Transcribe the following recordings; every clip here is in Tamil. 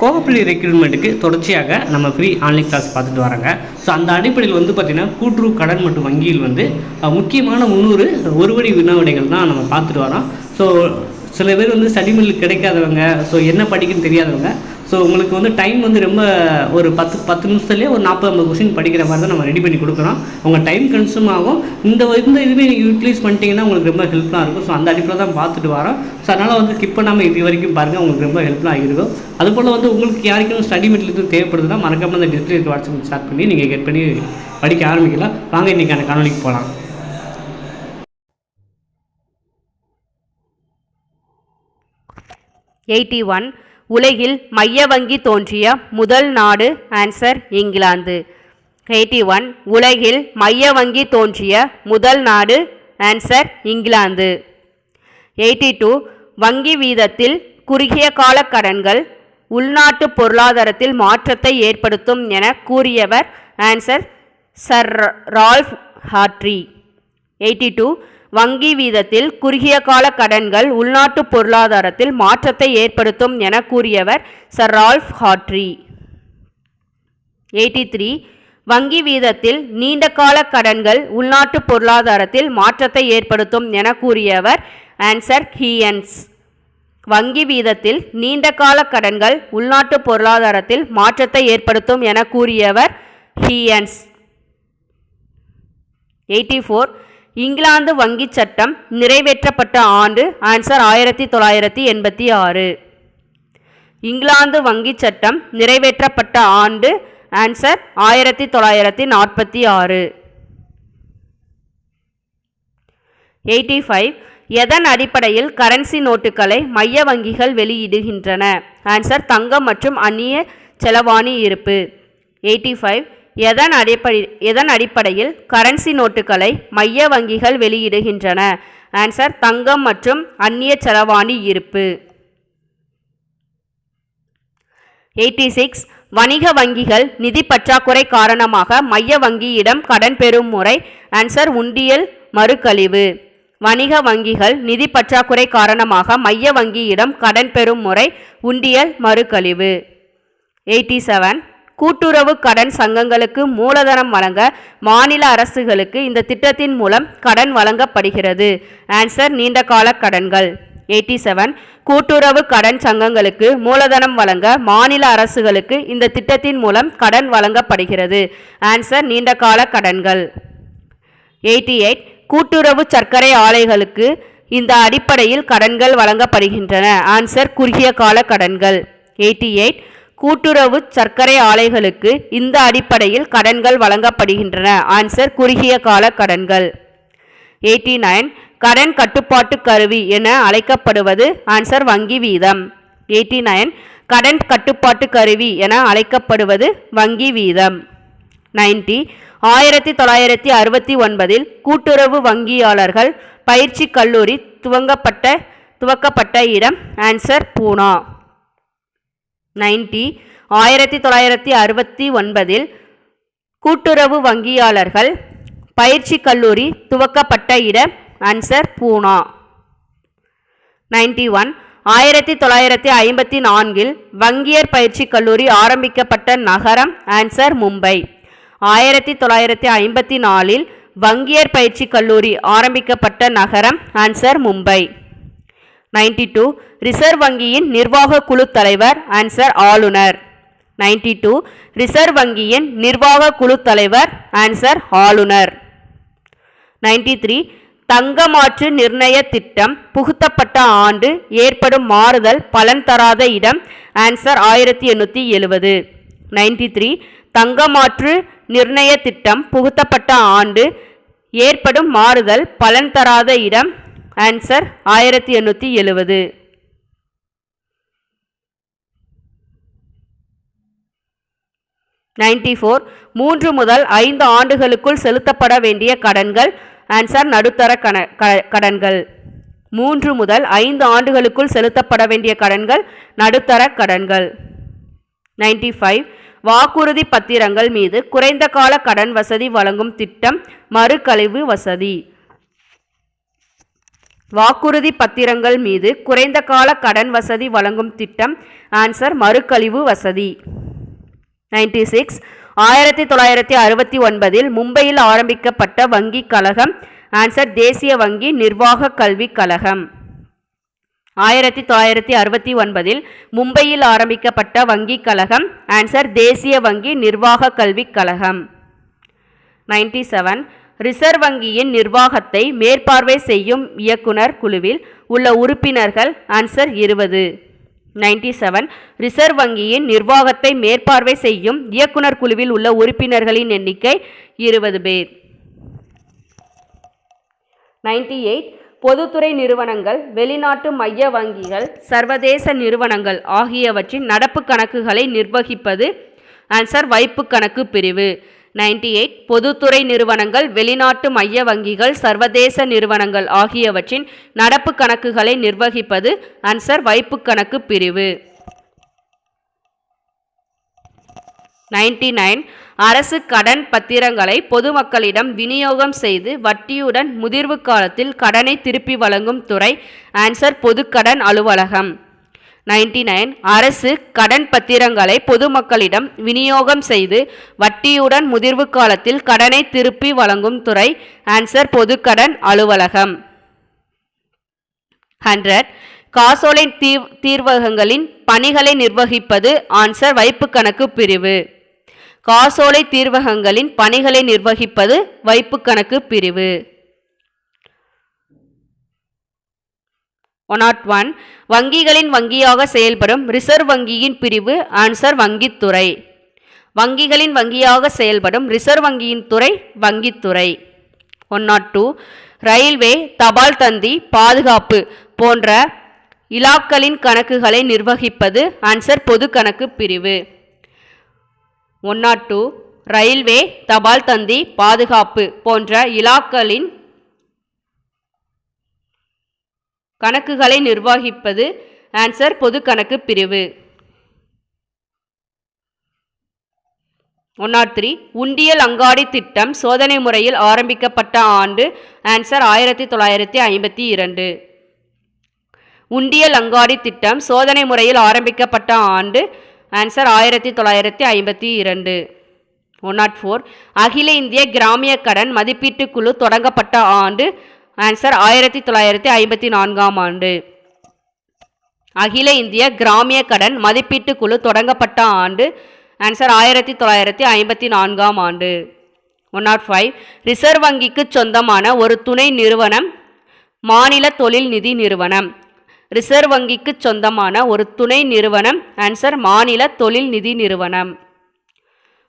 கோவப்பள்ளி ரெக்ரூட்மெண்ட்டுக்கு தொடர்ச்சியாக நம்ம ஃப்ரீ ஆன்லைன் கிளாஸ் பார்த்துட்டு வராங்க. ஸோ அந்த அடிப்படையில் வந்து பார்த்திங்கன்னா கூட்டுறவு கடன் மற்றும் வங்கியில் வந்து முக்கியமான முந்நூறு ஒருவடி வினாவிடைகள் தான் நம்ம பார்த்துட்டு வரோம். ஸோ சில பேர் வந்து ஸ்டடி மில் கிடைக்காதவங்க ஸோ என்ன படிக்குன்னு தெரியாதவங்க ஸோ உங்களுக்கு வந்து டைம் வந்து ரொம்ப ஒரு பத்து பத்து நிமிஷத்துலேயே ஒரு நாற்பது ஐம்பது கொஸ்டின் படிக்கிற மாதிரி தான் நம்ம ரெடி பண்ணி கொடுக்குறோம். உங்கள் டைம் கன்சியூம் ஆகும். இந்த இந்த இதுவே நீங்கள் யூட்டிலைஸ் பண்ணிட்டீங்கன்னா உங்களுக்கு ரொம்ப ஹெல்ப்ஃபுல்லாக இருக்கும். ஸோ அந்த அடிப்படையில் தான் பார்த்துட்டு வரோம். ஸோ அதனால் வந்து ஸ்கிப் பண்ணாமல் இது வரைக்கும் பாருங்கள் உங்களுக்கு ரொம்ப ஹெல்ப்ஃபுல்லாக இருக்கும். அதுபோல் வந்து உங்களுக்கு யாருக்கும் ஸ்டடி மெட்டீரியல் எதுவும் தேவைப்படுதுன்னா மறக்காமல் அந்த டிஸ்பிளே வாட்ஸ்அப் ஸ்டார்ட் பண்ணி நீங்கள் கெட் பண்ணி படிக்க ஆரம்பிக்கலாம். வாங்க இன்றைக்கி அந்த காணொலிக்கு போகலாம் எயிட்டி ஒன் உலகில் மைய வங்கி தோன்றிய முதல் நாடு ஆன்சர் இங்கிலாந்து. எயிட்டி ஒன் உலகில் மைய வங்கி தோன்றிய முதல் நாடு ஆன்சர் இங்கிலாந்து. எயிட்டி டூ வங்கி வீதத்தில் குறுகிய கால கடன்கள் உள்நாட்டு பொருளாதாரத்தில் மாற்றத்தை ஏற்படுத்தும் என கூறியவர் answer sir Ralph Hawtrey eighty two வங்கி வீதத்தில் குறுகிய கால கடன்கள் உள்நாட்டு பொருளாதாரத்தில் மாற்றத்தை ஏற்படுத்தும் என கூறியவர் sir Ralph Hawtrey. Eighty three வங்கி வீதத்தில் நீண்ட கால கடன்கள் உள்நாட்டு பொருளாதாரத்தில் மாற்றத்தை ஏற்படுத்தும் என கூறியவர் ஆன்சர் ஹீயன்ஸ். வங்கி வீதத்தில் நீண்ட கால கடன்கள் உள்நாட்டு பொருளாதாரத்தில் மாற்றத்தை ஏற்படுத்தும் என கூறியவர் ஹீயன்ஸ். எயிட்டி ஃபோர் இங்கிலாந்து வங்கிச் சட்டம் நிறைவேற்றப்பட்ட ஆண்டு ஆன்சர் ஆயிரத்தி தொள்ளாயிரத்தி எண்பத்தி ஆறு. இங்கிலாந்து வங்கிச் சட்டம் நிறைவேற்றப்பட்ட ஆண்டு ஆன்சர் ஆயிரத்தி தொள்ளாயிரத்தி நாற்பத்தி ஆறு. Eighty five. எதன் அடிப்படையில் கரன்சி நோட்டுகளை மைய வங்கிகள் வெளியிடுகின்றன? ஆன்சர் தங்கம் மற்றும் அந்நிய செலவாணி இருப்பு. Eighty five. எதன் அடிப்படை எதன் அடிப்படையில் கரன்சி நோட்டுகளை மைய வங்கிகள் வெளியிடுகின்றன? ஆன்சர் தங்கம் மற்றும் அந்நிய செலவாணி இருப்பு. எயிட்டி சிக்ஸ் வணிக வங்கிகள் நிதி பற்றாக்குறை காரணமாக மைய வங்கியிடம் கடன் பெறும் முறை. ஆன்சர் உண்டியல் மறுக்கழிவு. வணிக வங்கிகள் நிதி பற்றாக்குறை காரணமாக மைய வங்கியிடம் கடன் பெறும் முறை உண்டியல் மறுக்கழிவு. எயிட்டி செவன் கூட்டுறவு கடன் சங்கங்களுக்கு மூலதனம் வழங்க மாநில அரசுகளுக்கு இந்த திட்டத்தின் மூலம் கடன் வழங்கப்படுகிறது. ஆன்சர் நீண்ட கால கடன்கள். எயிட்டி செவன் கூட்டுறவு கடன் சங்கங்களுக்கு மூலதனம் வழங்க மாநில அரசுகளுக்கு இந்த திட்டத்தின் மூலம் கடன் வழங்கப்படுகிறது. ஆன்சர் நீண்டகால கடன்கள். எயிட்டி எயிட் கூட்டுறவு சர்க்கரை ஆலைகளுக்கு இந்த அடிப்படையில் கடன்கள் வழங்கப்படுகின்றன. ஆன்சர் குறுகிய கால கடன்கள். எயிட்டி எயிட் கூட்டுறவு சர்க்கரை ஆலைகளுக்கு இந்த அடிப்படையில் கடன்கள் வழங்கப்படுகின்றன. ஆன்சர் குறுகிய கால கடன்கள். எயிட்டி நைன் கடன் கட்டுப்பாட்டு கருவி என அழைக்கப்படுவது ஆன்சர் வங்கி வீதம். எயிட்டி நைன் கடன் கட்டுப்பாட்டு கருவி என அழைக்கப்படுவது வங்கி வீதம். நைன்டி ஆயிரத்தி தொள்ளாயிரத்தி அறுபத்தி ஒன்பதில் கூட்டுறவு வங்கியாளர்கள் பயிற்சி கல்லூரி துவங்கப்பட்ட துவக்கப்பட்ட இடம் ஆன்சர் பூனா. நைன்டி ஆயிரத்தி தொள்ளாயிரத்தி அறுபத்தி ஒன்பதில் கூட்டுறவு வங்கியாளர்கள் பயிற்சி கல்லூரி துவக்கப்பட்ட இடம் ஆன்சர் பூனா. நைன்டி ஒன் ஆயிரத்தி தொள்ளாயிரத்தி ஐம்பத்தி நான்கில் வங்கியர் பயிற்சி கல்லூரி ஆரம்பிக்கப்பட்ட நகரம் ஆன்சர் மும்பை. ஆயிரத்தி தொள்ளாயிரத்தி ஐம்பத்தி நாலில் வங்கியர் பயிற்சி கல்லூரி ஆரம்பிக்கப்பட்ட நகரம் answer Mumbai. Ninety two reserve வங்கியின் நிர்வாக குழு தலைவர் ஆன்சர் ஆளுநர். நைன்டி டூ ரிசர்வ் வங்கியின் நிர்வாக குழு தலைவர் ஆன்சர் ஆளுநர். நைன்டி த்ரீ தங்கமாற்று நிர்ணய திட்டம் புகுத்தப்பட்ட ஆண்டு ஏற்படும் மாறுதல் பலன் தராத இடம் ஆன்சர் ஆயிரத்தி எண்ணூற்றி எழுபது நைன்டி த்ரீ தங்கமாற்று நிர்ணய திட்டம் புகுத்தப்பட்ட ஆண்டு ஏற்படும் மாறுதல் பலன் தராத இடம் ஆன்சர் ஆயிரத்தி எண்ணூற்றி எழுவது. நைன்டி ஃபோர் மூன்று முதல் ஐந்து ஆண்டுகளுக்குள் செலுத்தப்பட வேண்டிய கடன்கள். ஆன்சர் நடுத்தர கண க- கடன்கள். மூன்று முதல் ஐந்து ஆண்டுகளுக்குள் செலுத்தப்பட வேண்டிய கடன்கள். நடுத்தர கடன்கள். நைன்டி ஃபைவ் வாக்குறுதி பத்திரங்கள் மீது குறைந்த கால கடன் வசதி வழங்கும் திட்டம். மறுகழிவு வசதி. வாக்குறுதி பத்திரங்கள் மீது குறைந்த கால கடன் வசதி வழங்கும் திட்டம். ஆன்சர் மறுக்கழிவு வசதி. நைன்டி சிக்ஸ் ஆயிரத்தி தொள்ளாயிரத்தி அறுபத்தி ஒன்பதில் மும்பையில் ஆரம்பிக்கப்பட்ட வங்கி கழகம். ஆன்சர் தேசிய வங்கி நிர்வாக கல்விக் கழகம். ஆயிரத்தி தொள்ளாயிரத்தி அறுபத்தி ஒன்பதில் மும்பையில் ஆரம்பிக்கப்பட்ட வங்கிக் கழகம். ஆன்சர் தேசிய வங்கி நிர்வாக கல்விக் கழகம். நைன்டி செவன் ரிசர்வ் வங்கியின் நிர்வாகத்தை மேற்பார்வை செய்யும் இயக்குனர் குழுவில் உள்ள உறுப்பினர்கள் ஆன்சர் இருபது. நைன்டி செவன் ரிசர்வ் வங்கியின் நிர்வாகத்தை மேற்பார்வை செய்யும் இயக்குனர் குழுவில் உள்ள உறுப்பினர்களின் எண்ணிக்கை இருபது பேர். நைன்டி எயிட் பொதுத்துறை நிறுவனங்கள் வெளிநாட்டு மைய வங்கிகள் சர்வதேச நிறுவனங்கள் ஆகியவற்றின் நடப்பு கணக்குகளை நிர்வகிப்பது ஆன்சர் வைப்பு கணக்கு பிரிவு. நைன்டி எயிட் பொதுத்துறை நிறுவனங்கள் வெளிநாட்டு மைய வங்கிகள் சர்வதேச நிறுவனங்கள் ஆகியவற்றின் நடப்பு கணக்குகளை நிர்வகிப்பது ஆன்சர் வைப்பு கணக்கு பிரிவு. நைன்டி நைன் அரசு கடன் பத்திரங்களை பொதுமக்களிடம் விநியோகம் செய்து வட்டியுடன் முதிர்வு காலத்தில் கடனை திருப்பி வழங்கும் துறை ஆன்சர் பொதுக்கடன் அலுவலகம். நைன்டி நைன் அரசு கடன் பத்திரங்களை பொதுமக்களிடம் விநியோகம் செய்து வட்டியுடன் முதிர்வு காலத்தில் கடனை திருப்பி வழங்கும் துறை ஆன்சர் பொதுக்கடன் அலுவலகம். ஹண்ட்ரட் காசோலை தீ தீர்வகங்களின் பணிகளை நிர்வகிப்பது ஆன்சர் வைப்பு கணக்கு பிரிவு. காசோலை தீர்வகங்களின் பணிகளை நிர்வகிப்பது வைப்பு கணக்கு பிரிவு. ஒன் நாட் ஒன் வங்கிகளின் வங்கியாக செயல்படும் ரிசர்வ் வங்கியின் பிரிவு ஆன்சர் வங்கித்துறை. வங்கிகளின் வங்கியாக செயல்படும் ரிசர்வ் வங்கியின் துறை வங்கித்துறை. ஒன் நாட் டூ ரயில்வே தபால் தந்தி பாதுகாப்பு போன்ற இலாக்களின் கணக்குகளை நிர்வகிப்பது ஆன்சர் பொது கணக்கு பிரிவு. ஒன் நாட் டூ ரயில்வே தபால் தந்தி பாதுகாப்பு போன்ற இலாக்களின் கணக்குகளை நிர்வகிப்பது. ஆன்சர் பொது கணக்கு பிரிவு. ஒன் நாட் த்ரீ உண்டியல் அங்காடி திட்டம் சோதனை முறையில் ஆரம்பிக்கப்பட்ட ஆண்டு. ஆன்சர் ஆயிரத்தி தொள்ளாயிரத்தி ஐம்பத்தி இரண்டு. உண்டியல் அங்காடி திட்டம் சோதனை முறையில் ஆரம்பிக்கப்பட்ட ஆண்டு. ஆன்சர் ஆயிரத்தி தொள்ளாயிரத்தி ஐம்பத்தி இரண்டு. ஒன் நாட் ஃபோர் அகில இந்திய கிராமிய கடன் மதிப்பீட்டு குழு தொடங்கப்பட்ட ஆண்டு. ஆன்சர் ஆயிரத்தி தொள்ளாயிரத்தி ஐம்பத்தி நான்காம் ஆண்டு. அகில இந்திய கிராமிய கடன் மதிப்பீட்டு குழு தொடங்கப்பட்ட ஆண்டு. ஆன்சர் ஆயிரத்தி தொள்ளாயிரத்தி ஐம்பத்தி நான்காம் ஆண்டு. ஒன் நாட் ஃபைவ் ரிசர்வ் வங்கிக்கு சொந்தமான ஒரு துணை நிறுவனம் மாநில தொழில் நிதி நிறுவனம். ரிசர்வ் வங்கிக்கு சொந்தமான ஒரு துணை நிறுவனம் ஆன்சர் மாநில தொழில் நிதி நிறுவனம்.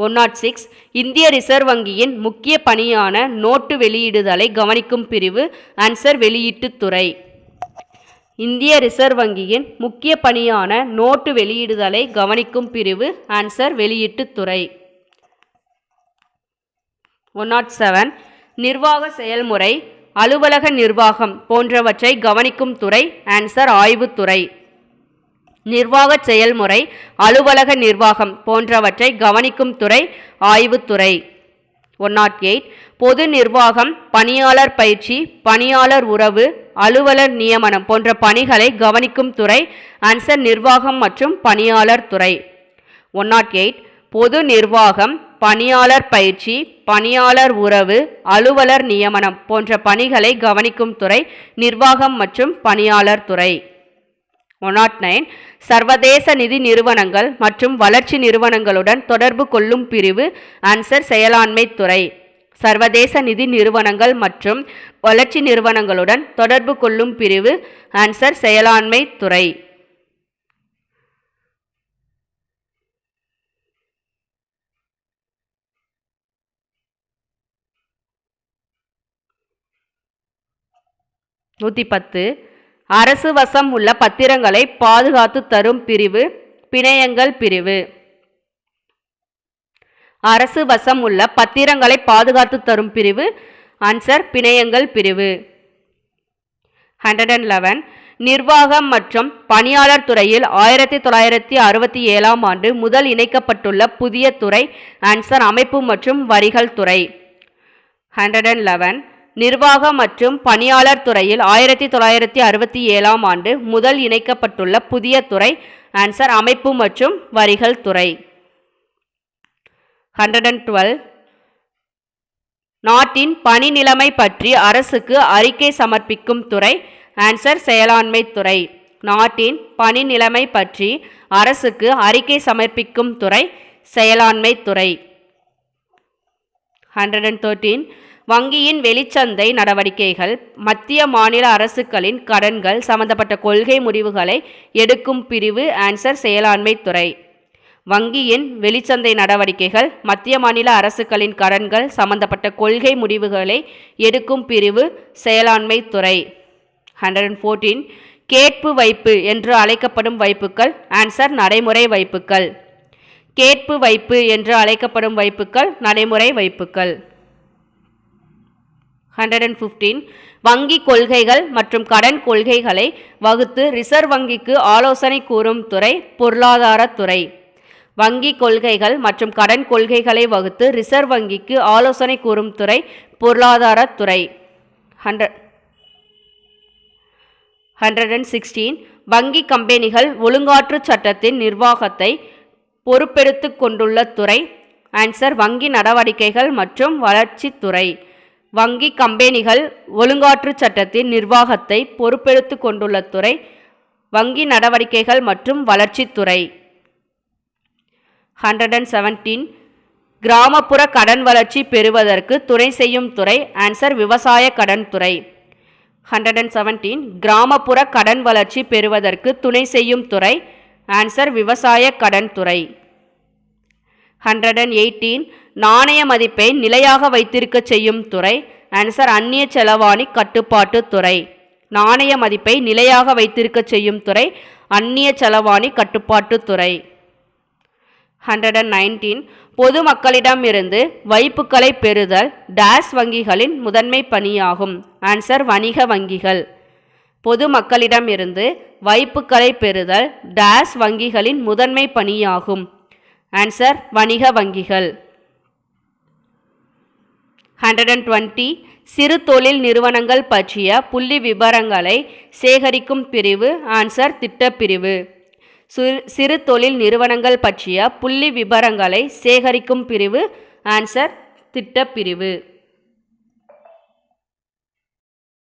ஒன் நாட் சிக்ஸ் இந்திய ரிசர்வ் வங்கியின் முக்கிய பணியான நோட்டு வெளியிடுதலை கவனிக்கும் பிரிவு ஆன்சர் வெளியீட்டுத்துறை இந்திய ரிசர்வ் வங்கியின் முக்கிய பணியான நோட்டு வெளியிடுதலை கவனிக்கும் பிரிவு ஆன்சர் வெளியீட்டுத்துறை ஒன் நாட் செவன் நிர்வாக செயல்முறை அலுவலக நிர்வாகம் போன்றவற்றை கவனிக்கும் துறை ஆன்சர் ஆய்வுத்துறை நிர்வாக செயல்முறை அலுவலக நிர்வாகம் போன்றவற்றை கவனிக்கும் துறை ஆய்வுத்துறை ஒன் நாட் எயிட் பொது நிர்வாகம் பணியாளர் பயிற்சி பணியாளர் உறவு அலுவலர் நியமனம் போன்ற பணிகளை கவனிக்கும் துறை அன்சர் நிர்வாகம் மற்றும் பணியாளர் துறை. ஒன் நாட் எயிட் பொது நிர்வாகம் பணியாளர் பயிற்சி பணியாளர் உறவு அலுவலர் நியமனம் போன்ற பணிகளை கவனிக்கும் துறை நிர்வாகம் மற்றும் பணியாளர் துறை. மொனாட் நைன் சர்வதேச நிதி நிறுவனங்கள் மற்றும் வளர்ச்சி நிறுவனங்களுடன் தொடர்பு கொள்ளும் பிரிவு ஆன்சர் செயலாண்மை துறை. சர்வதேச நிதி நிறுவனங்கள் மற்றும் வளர்ச்சி நிறுவனங்களுடன் தொடர்பு கொள்ளும் பிரிவு ஆன்சர் செயலாண்மை துறை. நூற்றி பத்து. அரசு வசம் உள்ள பத்திரங்களை பாதுகாத்து தரும் பிரிவு பிணையங்கள் பிரிவு. அரசு வசம் உள்ள பத்திரங்களை பாதுகாத்து தரும் பிரிவு ஆன்சர் பிணையங்கள் பிரிவு. ஹண்ட்ரட் அண்ட் லெவன் நிர்வாகம் மற்றும் பணியாளர் துறையில் ஆயிரத்தி தொள்ளாயிரத்தி அறுபத்தி ஏழாம் ஆண்டு முதல் இணைக்கப்பட்டுள்ள புதிய துறை ஆன்சர் அமைப்பு மற்றும் வரிகள் துறை. ஹண்ட்ரட் அண்ட் லெவன் நிர்வாக மற்றும் பணியாளர் துறையில் ஆயிரத்தி தொள்ளாயிரத்தி அறுபத்தி ஏழாம் ஆண்டு முதல் இணைக்கப்பட்டுள்ள புதிய துறை ஆன்சர் அமைப்பு மற்றும் வரிகள் துறை. ஹண்ட்ரட் அண்ட் டுவெல் நாட்டின் பணி நிலைமை பற்றி அரசுக்கு அறிக்கை சமர்ப்பிக்கும் துறை ஆன்சர் செயலாண்மை துறை. நாட்டின் பணி நிலைமை பற்றி அரசுக்கு அறிக்கை சமர்ப்பிக்கும் துறை செயலாண்மை துறை. ஹண்ட்ரட் அண்ட் தேர்ட்டீன் வங்கியின் வெளிச்சந்தை நடவடிக்கைகள் மத்திய மாநில அரசுகளின் கடன்கள் சம்பந்தப்பட்ட கொள்கை முடிவுகளை எடுக்கும் பிரிவு ஆன்சர் செயலாண்மை துறை. வங்கியின் வெளிச்சந்தை நடவடிக்கைகள் மத்திய மாநில அரசுகளின் கடன்கள் சம்பந்தப்பட்ட கொள்கை முடிவுகளை எடுக்கும் பிரிவு செயலாண்மை துறை. ஹண்ட்ரட் அண்ட் ஃபோர்டீன் கேட்பு வைப்பு என்று அழைக்கப்படும் வைப்புகள் ஆன்சர் நடைமுறை வைப்புகள். கேட்பு வைப்பு என்று அழைக்கப்படும் வைப்புகள் நடைமுறை வைப்புகள். ஹண்ட்ரட் அண்ட் ஃபிஃப்டீன் வங்கி கொள்கைகள் மற்றும் கடன் கொள்கைகளை வகுத்து ரிசர்வ் வங்கிக்கு ஆலோசனை கூறும் துறை பொருளாதாரத்துறை வங்கி கொள்கைகள் மற்றும் கடன் கொள்கைகளை வகுத்து ரிசர்வ் வங்கிக்கு ஆலோசனை கூறும் துறை பொருளாதாரத்துறை ஹண்ட்ரட் ஹண்ட்ரட் அண்ட் சிக்ஸ்டீன் வங்கி கம்பெனிகள் ஒழுங்காற்று சட்டத்தின் நிர்வாகத்தை பொறுப்பெடுத்து கொண்டுள்ள துறை. ஆன்சர் வங்கி நடவடிக்கைகள் மற்றும் வளர்ச்சித்துறை வங்கி கம்பெனிகள் ஒழுங்காற்று சட்டத்தின் நிர்வாகத்தை பொறுப்பெடுத்து கொண்டுள்ள துறை வங்கி நடவடிக்கைகள் மற்றும் வளர்ச்சித்துறை ஹண்ட்ரட் அண்ட் செவன்டீன் கிராமப்புற கடன் வளர்ச்சி பெறுவதற்கு துணை செய்யும் துறை ஆன்சர் விவசாய கடன் துறை. ஹண்ட்ரட் அண்ட் செவன்டீன் கிராமப்புற கடன் வளர்ச்சி பெறுவதற்கு துணை செய்யும் துறை ஆன்சர் விவசாய கடன் துறை. ஹண்ட்ரட் அண்ட் எயிட்டீன் நாணய மதிப்பை நிலையாக வைத்திருக்க செய்யும் துறை ஆன்சர் அந்நிய செலவாணி கட்டுப்பாட்டு துறை. நாணய மதிப்பை நிலையாக வைத்திருக்க செய்யும் துறை அந்நிய செலவாணி கட்டுப்பாட்டு துறை. ஹண்ட்ரட் அண்ட் நைன்டீன் பொதுமக்களிடமிருந்து வைப்புகளை பெறுதல் டேஸ் வங்கிகளின் முதன்மை பணியாகும். ஆன்சர் வணிக வங்கிகள். பொதுமக்களிடமிருந்து வைப்புகளை பெறுதல் டேஸ் வங்கிகளின் முதன்மை பணியாகும். ஆன்சர் வணிக வங்கிகள். ஹண்ட்ரட் அண்ட் டுவெண்ட்டி சிறு தொழில் நிறுவனங்கள் பற்றிய புள்ளி விவரங்களை சேகரிக்கும் பிரிவு. ஆன்சர் திட்டப்பிரிவு. சிறு சிறு தொழில் நிறுவனங்கள் பற்றிய புள்ளி விவரங்களை சேகரிக்கும் பிரிவு. ஆன்சர் திட்டப்பிரிவு.